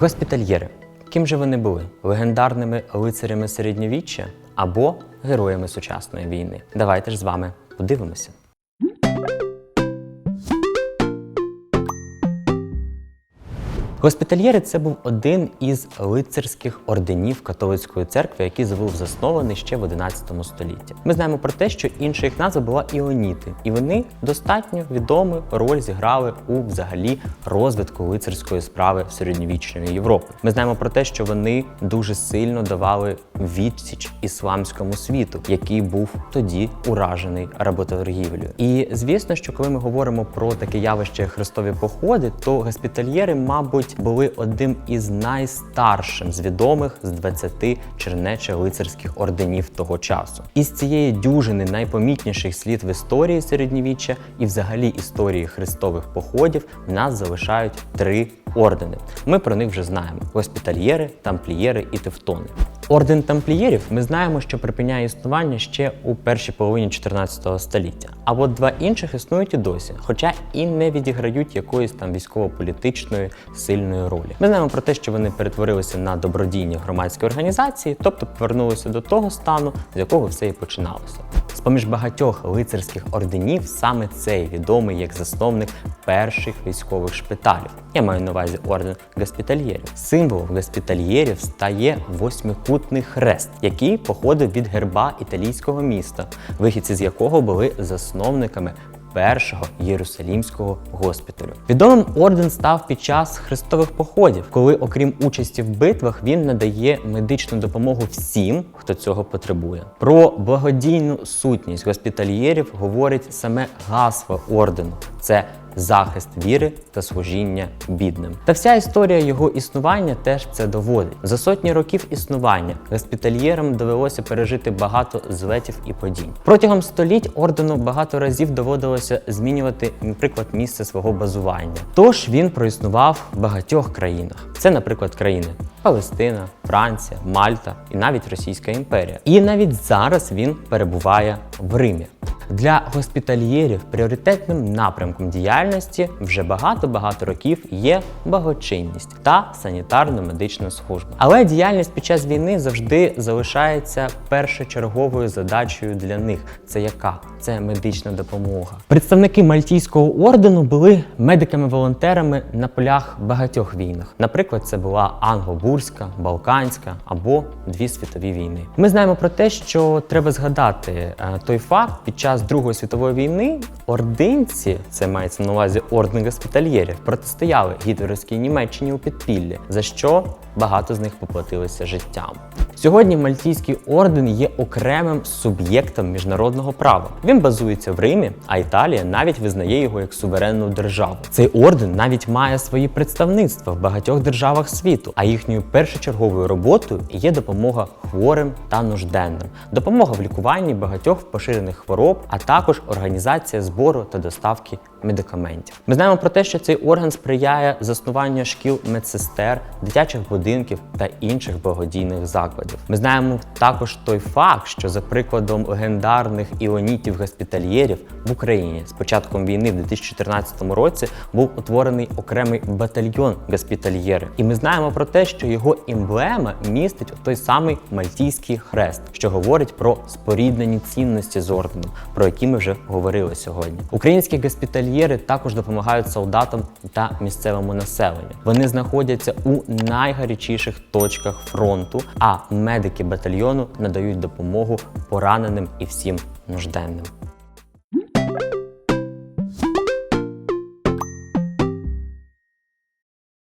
Госпітальєри. Ким же вони були? Легендарними лицарями середньовіччя або героями сучасної війни? Давайте ж з вами подивимося. Госпітальєри це був один із лицарських орденів католицької церкви, який був заснований ще в 11 столітті. Ми знаємо про те, що інша їх назва була іоніти, і вони достатньо відому роль зіграли у взагалі розвитку лицарської справи середньовічної Європи. Ми знаємо про те, що вони дуже сильно давали відсіч ісламському світу, який був тоді уражений работоргівлею. І звісно, що коли ми говоримо про таке явище хрестові походи, то госпітальєри, мабуть, були одним із найстаршим з відомих з 20 чернече лицарських орденів того часу. Із цієї дюжини найпомітніших слід в історії середньовіччя і взагалі історії хрестових походів в нас залишають три ордени. Ми про них вже знаємо: госпітальєри, тамплієри і тевтони. Орден тамплієрів ми знаємо, що припиняє існування ще у першій половині 14 століття. А от два інших існують і досі, хоча і не відіграють якоїсь там військово-політичної сильної ролі. Ми знаємо про те, що вони перетворилися на добродійні громадські організації, тобто повернулися до того стану, з якого все і починалося. З поміж багатьох лицарських орденів саме цей відомий як засновник перших військових шпиталів. Я маю на увазі орден госпітальєрів. Символом госпітальєрів стає восьмикутний хрест, який походив від герба італійського міста, вихідці з якого були засновниками першого єрусалімського госпіталю. Відомим орден став під час хрестових походів, коли, окрім участі в битвах, він надає медичну допомогу всім, хто цього потребує. Про благодійну сутність госпітальєрів говорить саме гасло ордену. Це захист віри та служіння бідним. Та вся історія його існування теж це доводить. За сотні років існування госпітальєрам довелося пережити багато злетів і падінь. Протягом століть ордену багато разів доводилося змінювати, наприклад, місце свого базування. Тож він проіснував в багатьох країнах. Це, наприклад, країни Палестина, Франція, Мальта і навіть Російська імперія. І навіть зараз він перебуває в Римі. Для госпітальєрів пріоритетним напрямком діяльності вже багато-багато років є благочинність та санітарно-медична служба. Але діяльність під час війни завжди залишається першочерговою задачею для них. Це яка? Це медична допомога. Представники Мальтійського ордену були медиками-волонтерами на полях багатьох війнах. Наприклад, це була англо-бурська, балканська або дві світові війни. Ми знаємо про те, що треба згадати е, той факт під час Другої світової війни ординці, це мається на увазі орден госпітальєрів, протистояли гітлерівській Німеччині у підпіллі, за що багато з них поплатилися життям. Сьогодні Мальтійський орден є окремим суб'єктом міжнародного права. Він базується в Римі, а Італія навіть визнає його як суверенну державу. Цей орден навіть має свої представництва в багатьох державах світу, а їхньою першочерговою роботою є допомога хворим та нужденним, допомога в лікуванні багатьох поширених хвороб, а також організація збору та доставки медикаментів. Ми знаємо про те, що цей орган сприяє заснуванню шкіл медсестер, дитячих будинків та інших благодійних закладів. Ми знаємо також той факт, що за прикладом легендарних іонітів госпітальєрів в Україні з початком війни в 2014 році був утворений окремий батальйон госпітальєри. І ми знаємо про те, що його емблема містить той самий мальтійський хрест, що говорить про споріднені цінності з орденом, про які ми вже говорили сьогодні. Українські госпітальєри також допомагають солдатам та місцевому населенню. Вони знаходяться у найгарячіших точках фронту, а медики батальйону надають допомогу пораненим і всім нужденним.